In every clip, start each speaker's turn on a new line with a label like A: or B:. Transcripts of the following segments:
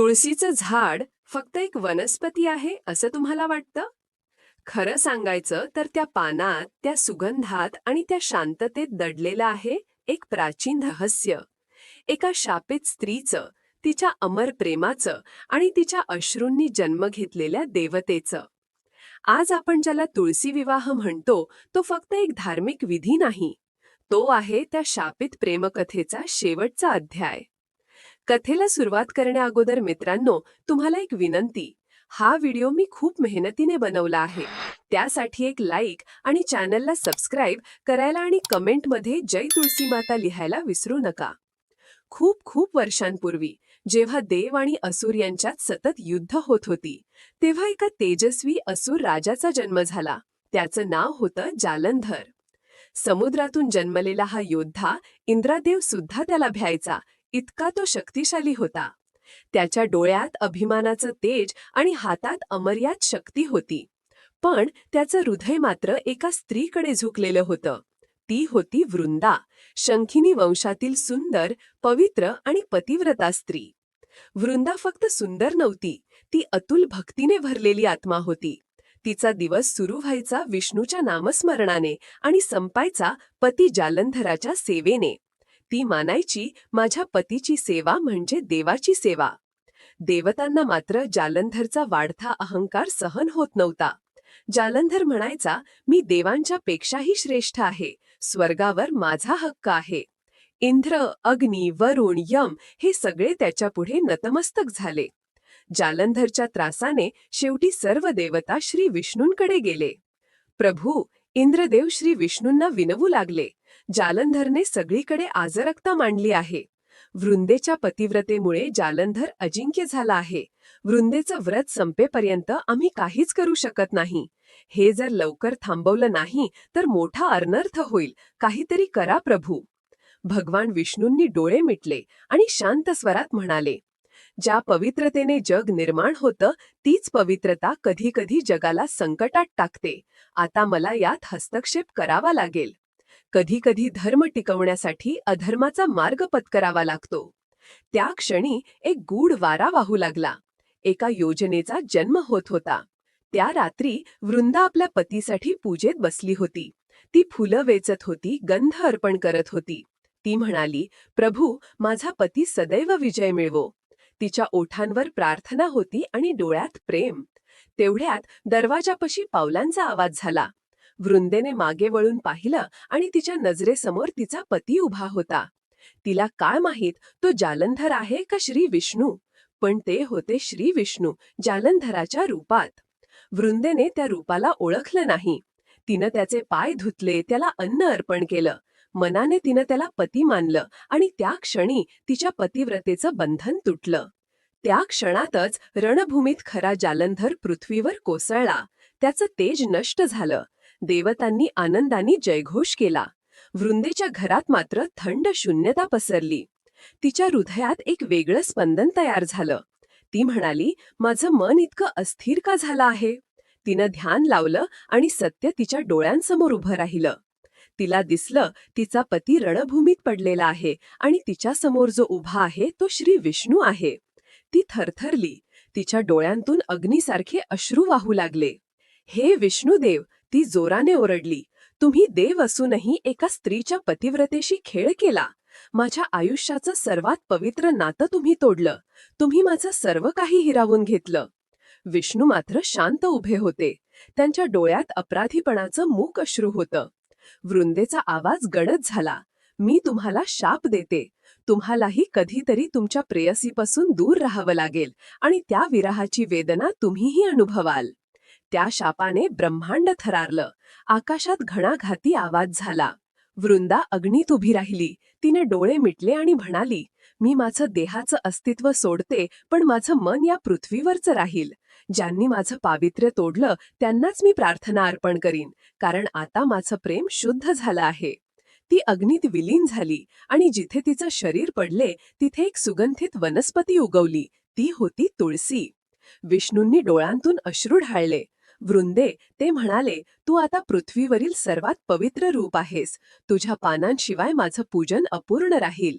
A: तुळशीचं झाड फक्त एक वनस्पती आहे असं तुम्हाला वाटतं? खरं सांगायचं तर त्या पानात त्या सुगंधात आणि त्या शांततेत दडलेलं आहे एक प्राचीन रहस्य. एका शापित स्त्रीचं तिच्या अमर प्रेमाचं आणि तिच्या अश्रूंनी जन्म घेतलेल्या देवतेचं. आज आपण ज्याला तुळशी विवाह म्हणतो तो फक्त एक धार्मिक विधी नाही. तो आहे त्या शापित प्रेमकथेचा शेवटचा अध्याय. कथेला सुरुवात करण्याअगोदर मित्रांनो तुम्हाला एक विनंती. हा व्हिडिओ मी खूप मेहनतीने बनवला आहे. त्यासाठी एक लाईक आणि चॅनलला सबस्क्राईब करायला आणि कमेंटमध्ये जय तुळसी माता लिहायला विसरू नका. खूप खूप वर्षांपूर्वी जेव्हा देव आणि असुर यांच्यात सतत युद्ध होत होती तेव्हा एका तेजस्वी असुर राजाचा जन्म झाला. त्याचं नाव होतं जालंधर. समुद्रातून जन्मलेला हा योद्धा इंद्रादेव सुद्धा त्याला भ्यायचा इतका तो शक्तिशाली होता. त्याच्या डोळ्यात अभिमानाचं तेज आणि हातात अमर्याद शक्ती होती. पण त्याचं हृदय मात्र एका स्त्रीकडे झुकलेलं होतं. ती होती वृंदा शंखिनी वंशातील सुंदर पवित्र आणि पतिव्रता स्त्री. वृंदा फक्त सुंदर नव्हती ती अतुल भक्तीने भरलेली आत्मा होती. तिचा दिवस सुरू व्हायचा विष्णूच्या नामस्मरणाने आणि संपायचा पती जालंधराच्या सेवेने. ती मानायची माझ्या पतीची सेवा म्हणजे देवाची सेवा. देवतांना मात्र जालंधरचा वाढता अहंकार सहन होत नव्हता. जालंधर म्हणायचा मी देवांच्या पेक्षाही श्रेष्ठ आहे. स्वर्गावर माझा हक्क आहे. इंद्र अग्नी वरुण यम हे सगळे त्याच्यापुढे नतमस्तक झाले. जालंधरच्या त्रासाने शेवटी सर्व देवता श्री विष्णूंकडे गेले. प्रभू इंद्रदेव श्री विष्णूंना विनवू लागले. जालंधरने सगळीकडे आजरक्ता मांडली आहे. वृंदेच्या पतिव्रतेमुळे जालंधर अजिंक्य झाला आहे. वृंदेचं व्रत संपेपर्यंत आम्ही काहीच करू शकत नाही. हे जर लवकर थांबवलं नाही तर मोठा अनर्थ होईल. काहीतरी करा प्रभू. भगवान विष्णूंनी डोळे मिटले आणि शांत स्वरात म्हणाले ज्या पवित्रतेने जग निर्माण होतं तीच पवित्रता कधी कधी जगाला संकटात टाकते. आता मला यात हस्तक्षेप करावा लागेल. कधीकधी धर्म टिकवण्यासाठी अधर्माचा मार्ग पत्करावा लागतो. त्या क्षणी एक गूढ वारा वाहू लागला. एका योजनेचा जन्म होत होता. त्या रात्री वृंदा आपल्या पतीसाठी पूजेत बसली होती. ती फुलं वेचत होती गंध अर्पण करत होती. ती म्हणाली प्रभू माझा पती सदैव विजय मिळवो. तिच्या ओठांवर प्रार्थना होती आणि डोळ्यात प्रेम. तेवढ्यात दरवाजापशी पावलांचा आवाज झाला. वृंदेने मागे वळून पाहिलं आणि तिच्या नजरेसमोर तिचा पती उभा होता. तिला काय माहीत तो जालंधर आहे का श्री विष्णू? पण ते होते श्री विष्णू जालंधराच्या रूपात. वृंदेने त्या रूपाला ओळखलं नाही. तिनं त्याचे पाय धुतले त्याला अन्न अर्पण केलं. मनाने तिनं त्याला पती मानलं आणि त्या क्षणी तिच्या पतिव्रतेचं बंधन तुटलं. त्या क्षणातच रणभूमीत खरा जालंधर पृथ्वीवर कोसळला. त्याचं तेज नष्ट झालं. देवतांनी आनंदाने जयघोष केला. वृंदेच्या घरात मात्र थंड शून्यता पसरली. तिच्या हृदयात एक वेगळं स्पंदन तयार झालं. ती म्हणाली माझं मन इतकं अस्थिर का झालं आहे तिनं ध्यान लावलं आणि सत्य तिच्या डोळ्यांसमोर उभं राहिलं. तिला दिसलं तिचा पती रणभूमीत पडलेला आहे आणि तिच्यासमोर जो उभा आहे तो श्री विष्णू आहे. ती थरथरली. तिच्या डोळ्यांतून अग्नीसारखे अश्रू वाहू लागले. हे विष्णुदेव ती जोराने ओरडली तुम्ही देव असूनही एका स्त्रीच्या पतिव्रतेशी खेळ केला. माझ्या आयुष्याचं सर्वात पवित्र नातं तुम्ही तोडलं. तुम्ही माझं सर्व काही हिरावून घेतलं. विष्णू मात्र शांत उभे होते. त्यांच्या डोळ्यात अपराधीपणाचं मूक अश्रू होतं. वृंदेचा आवाज गडद झाला मी तुम्हाला शाप देते. तुम्हालाही कधीतरी तुमच्या प्रेयसीपासून दूर राहावं लागेल आणि त्या विरहाची वेदना तुम्हीही अनुभवाल. त्या शापाने ब्रह्मांड थरारलं. आकाशात घणाघाती आवाज झाला. वृंदा अग्नीत उभी राहिली. तिने डोळे मिटले आणि म्हणाली मी माझं देहाचं अस्तित्व सोडते पण माझं मन या पृथ्वीवरचं राहील. ज्यांनी माझं पावित्र्य तोडलं त्यांनाच मी प्रार्थना अर्पण करीन कारण आता माझं प्रेम शुद्ध झालं आहे. ती अग्नीत विलीन झाली आणि जिथे तिचं शरीर पडले तिथे एक सुगंधित वनस्पती उगवली. ती होती तुळसी. विष्णूंनी डोळ्यांतून अश्रू ढाळले. वृंदे ते म्हणाले तू आता पृथ्वीवरील सर्वात पवित्र रूप आहेस. तुझ्या पानांशिवाय माझं पूजन अपूर्ण राहील.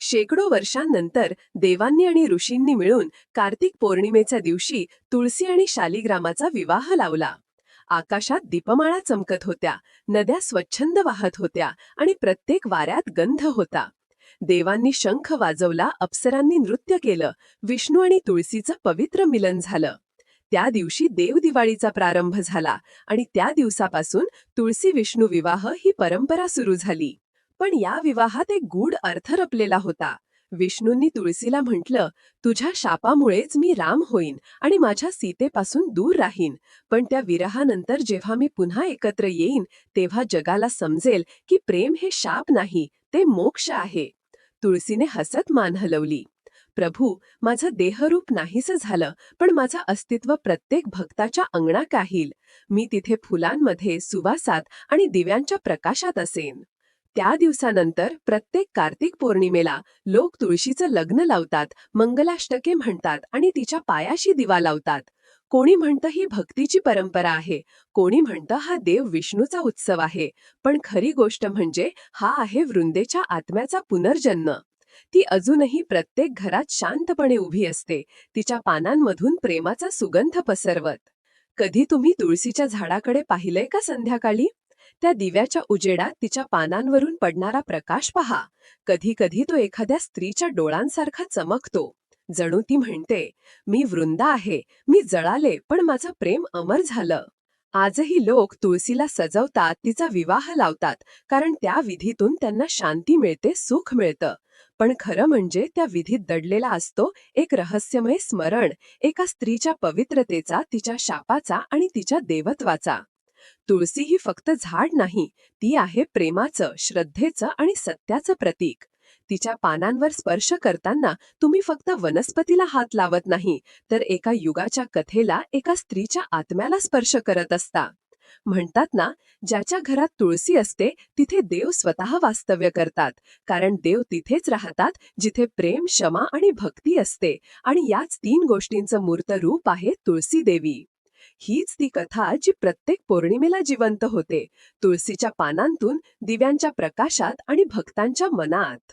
A: शेकडो वर्षांनंतर देवांनी आणि ऋषींनी मिळून कार्तिक पौर्णिमेच्या दिवशी तुळसी आणि शालिग्रामाचा विवाह लावला. आकाशात दीपमाळा चमकत होत्या नद्या स्वच्छंद वाहत होत्या आणि प्रत्येक वाऱ्यात गंध होता. देवांनी शंख वाजवला अप्सरांनी नृत्य केलं विष्णू आणि तुळसीचं पवित्र मिलन झालं. त्या दिवशी देवदिवाळीचा प्रारंभ झाला आणि त्या दिवसापासून तुळसी विष्णू विवाह ही परंपरा सुरू झाली. पण या विवाहात एक गूढ अर्थ रपलेला होता. विष्णूंनी तुळसीला म्हटलं तुझ्या शापामुळेच मी राम होईन आणि माझ्या सीतेपासून दूर राहीन. पण त्या विरहानंतर जेव्हा मी पुन्हा एकत्र येईन तेव्हा जगाला समजेल की प्रेम हे शाप नाही ते मोक्ष आहे. तुळसीने हसत मान हलवली. प्रभू माझं देहरूप नाहीसं झालं पण माझं अस्तित्व प्रत्येक भक्ताच्या अंगणात राहील. मी तिथे फुलांमध्ये सुवासात आणि दिव्यांच्या प्रकाशात असेन. त्या दिवसानंतर प्रत्येक कार्तिक पौर्णिमेला लोक तुळशीचं लग्न लावतात मंगलाष्टके म्हणतात आणि तिच्या पायाशी दिवा लावतात. कोणी म्हणतं ही भक्तीची परंपरा आहे कोणी म्हणतं हा देव विष्णूचा उत्सव आहे पण खरी गोष्ट म्हणजे हा आहे वृंदेच्या आत्म्याचा पुनर्जन्म. ती अजूनही प्रत्येक घरात शांतपणे उभी असते. तिच्या पानांमधून प्रेमाचा सुगंध पसरवत. कधी तुम्ही तुळशीच्या झाडाकडे पाहिलंय का संध्याकाळी? त्या दिव्याच्या उजेडात तिच्या पानांवरून पडणारा प्रकाश पहा. कधी कधी तो एखाद्या स्त्रीच्या डोळांसारखा चमकतो. जणू ती म्हणते मी वृंदा आहे. मी जळाले पण माझं प्रेम अमर झालं. आजही लोक तुळशीला सजवतात तिचा विवाह लावतात कारण त्या विधीतून त्यांना शांती मिळते सुख मिळतं. पण खरं म्हणजे त्या विधीत दडलेला असतो एक रहस्यमय स्मरण एका स्त्रीच्या पवित्रतेचा तिच्या शापाचा आणि तिच्या देवत्वाचा. तुळसी ही फक्त झाड नाही ती आहे प्रेमाचं श्रद्धेचं आणि सत्याचं प्रतीक. तिच्या पानांवर स्पर्श करताना तुम्ही फक्त वनस्पतीला हात लावत नाही तर एका युगाच्या कथेला एका स्त्रीच्या आत्म्याला स्पर्श करत असता. म्हणतात ना ज्याच्या घरात तुळसी असते तिथे देव स्वतः वास्तव्य करतात. कारण देव तिथेच राहतात जिथे प्रेम क्षमा आणि भक्ती असते. आणि याच तीन गोष्टींचं मूर्त रूप आहे तुळसी देवी. हीच ती कथा जी प्रत्येक पौर्णिमेला जिवंत होते. तुळशीच्या पानांतून दिव्यांच्या प्रकाशात आणि भक्तांच्या मनात.